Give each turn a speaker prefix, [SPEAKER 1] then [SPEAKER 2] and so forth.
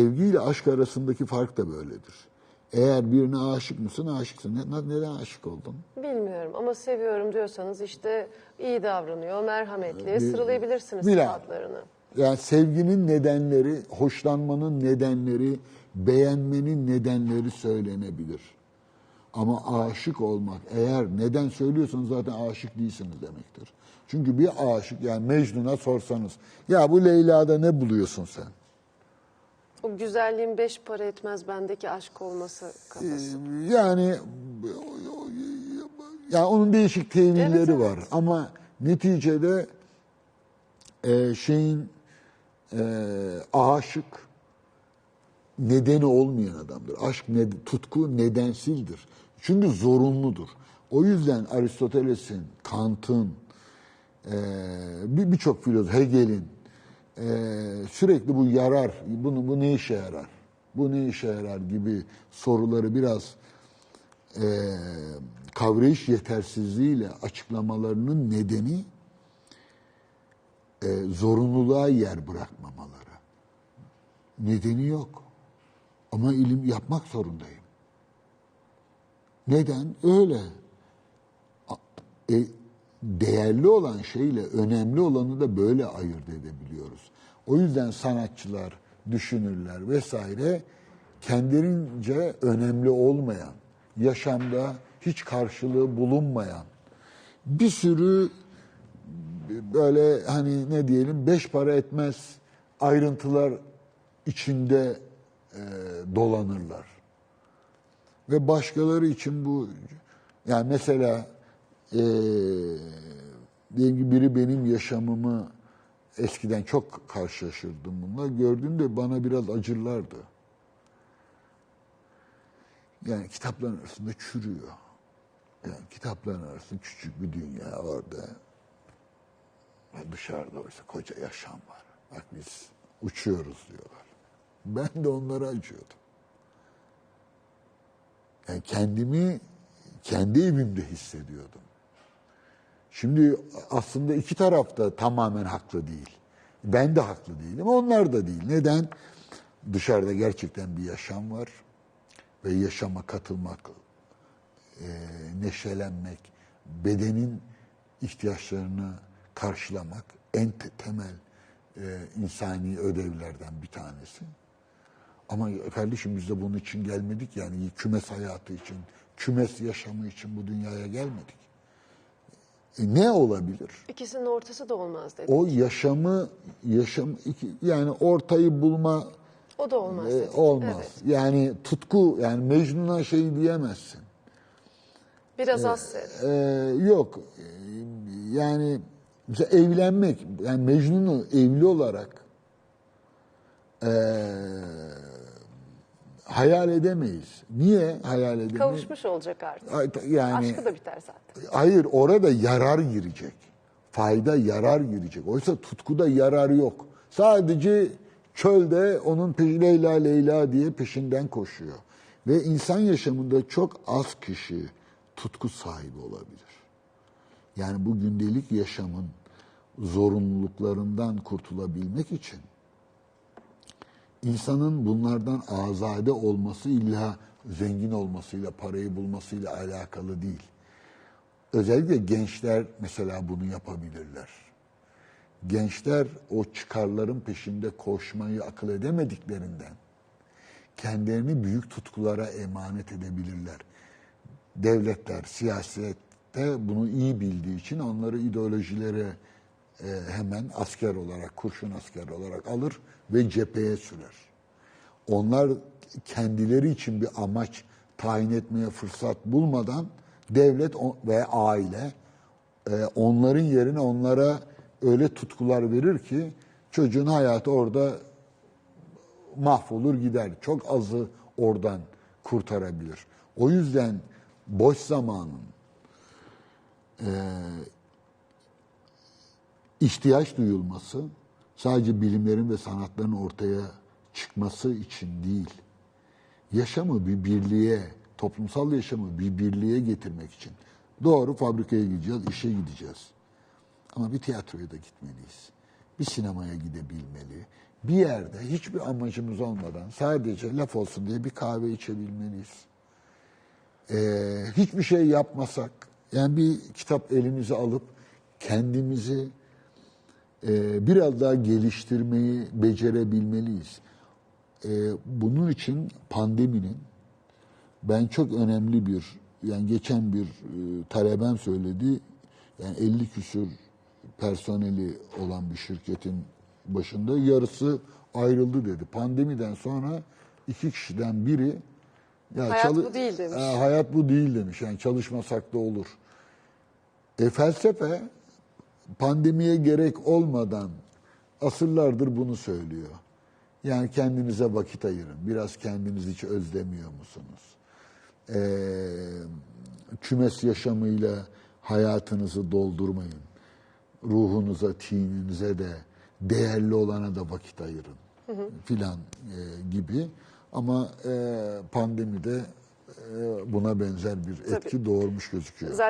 [SPEAKER 1] sevgiyle aşk arasındaki fark da böyledir. Eğer birine aşık mısın, aşıksın. Ne- Neden aşık oldun?
[SPEAKER 2] Bilmiyorum ama seviyorum diyorsanız işte iyi davranıyor, merhametli.
[SPEAKER 1] Bir-
[SPEAKER 2] Sıralayabilirsiniz
[SPEAKER 1] Bilal.
[SPEAKER 2] sıfatlarını.
[SPEAKER 1] Yani sevginin nedenleri, hoşlanmanın nedenleri, beğenmenin nedenleri söylenebilir. Ama aşık olmak, eğer neden söylüyorsanız zaten aşık değilsiniz demektir. Çünkü bir aşık, yani Mecnun'a sorsanız, ya bu Leyla'da ne buluyorsun sen?
[SPEAKER 2] O güzelliğin beş para etmez bendeki aşk olması kafası.
[SPEAKER 1] Yani ya onun değişik tevilleri
[SPEAKER 2] Evet, evet.
[SPEAKER 1] var ama neticede e, şeyin e, aşık nedeni olmayan adamdır. Aşk ne, tutku nedensildir. Çünkü zorunludur. O yüzden Aristoteles'in, Kant'ın, e, bir birçok filozof, Hegel'in e, sürekli bu yarar, bunu bu ne işe yarar, bu ne işe yarar gibi soruları biraz e, kavrayış yetersizliğiyle açıklamalarının nedeni e, zorunluluğa yer bırakmamaları. Nedeni yok. Ama ilim yapmak zorundayım. Neden? Öyle. E, değerli olan şeyle önemli olanı da böyle ayırt edebiliyoruz. O yüzden sanatçılar, düşünürler vesaire kendilerince önemli olmayan, yaşamda hiç karşılığı bulunmayan bir sürü böyle hani ne diyelim beş para etmez ayrıntılar içinde e, dolanırlar. Ve başkaları için bu yani mesela e, diyelim ki biri benim yaşamımı eskiden çok karşılaşırdım bununla. Gördüğümde bana biraz acırlardı. Yani kitapların arasında çürüyor. Yani kitapların arasında küçük bir dünya orada. Ve dışarıda oysa koca yaşam var. Bak biz uçuyoruz diyorlar. Ben de onlara acıyordum. Yani kendimi kendi evimde hissediyordum. Şimdi aslında iki taraf da tamamen haklı değil. Ben de haklı değilim, onlar da değil. Neden? Dışarıda gerçekten bir yaşam var ve yaşama katılmak, e, neşelenmek, bedenin ihtiyaçlarını karşılamak en te- temel e, insani ödevlerden bir tanesi. Ama kardeşim biz de bunun için gelmedik yani kümes hayatı için, kümes yaşamı için bu dünyaya gelmedik. E, ne olabilir?
[SPEAKER 2] İkisinin ortası da olmaz dedi.
[SPEAKER 1] O yaşamı yaşam iki, yani ortayı bulma
[SPEAKER 2] O da olmaz
[SPEAKER 1] e, olmaz.
[SPEAKER 2] Evet.
[SPEAKER 1] Yani tutku yani Mecnun'a şey diyemezsin.
[SPEAKER 2] Biraz az sev.
[SPEAKER 1] Ee, yok. Ee, Yani mesela evlenmek, yani Mecnun'u evli olarak ee, hayal edemeyiz. Niye hayal edemeyiz?
[SPEAKER 2] Kavuşmuş olacak artık.
[SPEAKER 1] Yani
[SPEAKER 2] Aşkı da biter zaten.
[SPEAKER 1] hayır orada yarar girecek. Fayda yarar girecek. Oysa tutkuda yarar yok. Sadece çölde onun Leyla Leyla diye peşinden koşuyor. Ve insan yaşamında çok az kişi tutku sahibi olabilir. Yani bu gündelik yaşamın zorunluluklarından kurtulabilmek için insanın bunlardan azade olması illa zengin olmasıyla, parayı bulmasıyla alakalı değil. Özellikle gençler mesela bunu yapabilirler. Gençler o çıkarların peşinde koşmayı akıl edemediklerinden kendilerini büyük tutkulara emanet edebilirler. Devletler, siyasette bunu iyi bildiği için onları ideolojilere e, hemen asker olarak, kurşun asker olarak alır ve cepheye sürer. Onlar kendileri için bir amaç tayin etmeye fırsat bulmadan devlet ve aile e, onların yerine onlara öyle tutkular verir ki çocuğun hayatı orada mahvolur gider. Çok azı oradan kurtarabilir. O yüzden boş zamanın e, ihtiyaç duyulması sadece bilimlerin ve sanatların ortaya çıkması için değil, yaşamı bir birliğe, toplumsal yaşamı bir birliğe getirmek için. Doğru fabrikaya gideceğiz, işe gideceğiz. Ama bir tiyatroya da gitmeliyiz. Bir sinemaya gidebilmeli. bir yerde hiçbir amacımız olmadan sadece laf olsun diye bir kahve içebilmeliyiz. Ee, hiçbir şey yapmasak, yani bir kitap elimize alıp kendimizi e, biraz daha geliştirmeyi becerebilmeliyiz. E, bunun için pandeminin ben çok önemli bir yani geçen bir e, taleben söyledi yani 50 küsür personeli olan bir şirketin başında yarısı ayrıldı dedi. Pandemiden sonra iki kişiden biri ya
[SPEAKER 2] Hayat bu değil demiş.
[SPEAKER 1] E, hayat bu değil demiş. Yani çalışmasak da olur. E, felsefe pandemiye gerek olmadan asırlardır bunu söylüyor. Yani kendinize vakit ayırın. Biraz kendinizi hiç özlemiyor musunuz? Ee, kümes yaşamıyla hayatınızı doldurmayın. Ruhunuza, tininize de değerli olana da vakit ayırın filan e, gibi. Ama e, pandemide e, buna benzer bir etki doğurmuş gözüküyor.